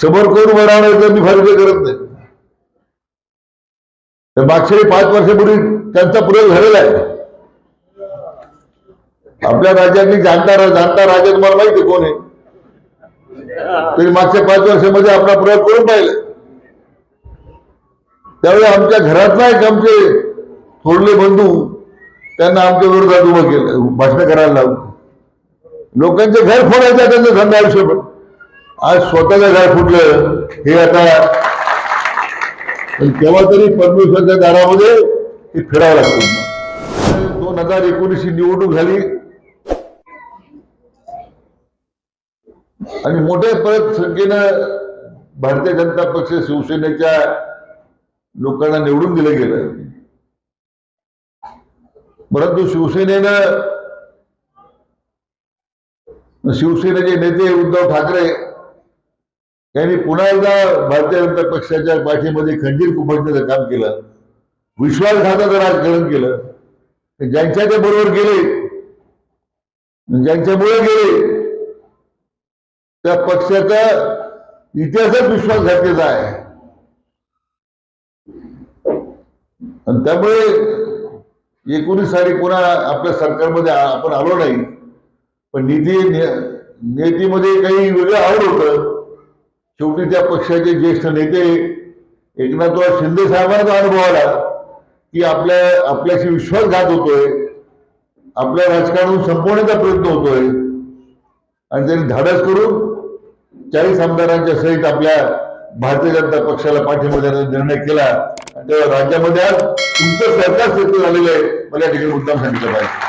समोर कोण उभं राहणार मी फार करत नाही. तर मागच्या पाच वर्षापूर्वी त्यांचा प्रयोग झालेला आहे. आपल्या राज्यातली जाणता जाणता राजा तुम्हाला माहिती आहे कोण आहे? तरी मागच्या पाच वर्षामध्ये आपला प्रयोग करून पाहिला? त्यावेळी आमच्या घरात एक आमचे थोरले बंधू त्यांना आमच्या विरोधात उभं केलं भाषण करायला लावलं लोकांचे घर फोडायचं त्यांचं धंदा आयुष्यभर. आज स्वतःचं घर फुटलं हे आता पण केव्हा तरी परमेश्वरच्या दारामध्ये ते फिरावं लागतं. दोन हजार एकोणीसची निवडणूक झाली. आणि मोठ्या परत संख्येनं भारतीय जनता पक्ष शिवसेनेच्या लोकांना निवडून दिलं गेलं. परंतु शिवसेनेनं शिवसेनेचे नेते उद्धव ठाकरे त्यांनी पुन्हा एकदा भारतीय जनता पक्षाच्या पाठीमध्ये खंजीर खुपसण्याचं काम केलं. विश्वासघाताचं राजकारण केलं. ज्यांच्या ते बरोबर गेले ज्यांच्यामुळे गेले त्या पक्षाचा इतिहासच विश्वासघातलेला आहे. आणि त्यामुळे एकोणीस साली पुन्हा आपल्या सरकारमध्ये आपण आलो नाही. पण निधी नेतीमध्ये काही वेगळं आवड होतं. शेवटी त्या पक्षाचे ज्येष्ठ नेते एकनाथराव शिंदे साहेबांचा अनुभव आला की आपल्या आपल्याशी विश्वासघात होतोय आपल्या राजकारण संपवण्याचा प्रयत्न होतोय. आणि त्यांनी धाडस करून चाळीस आमदारांच्या सहित आपल्या भारतीय जनता पक्षाला पाठिंबा देण्याचा निर्णय केला. आणि तेव्हा राज्यामध्ये आज तुमचं सरकार सत्य झालेलं आहे. मला या ठिकाणी मुद्दाम सांगितलं पाहिजे.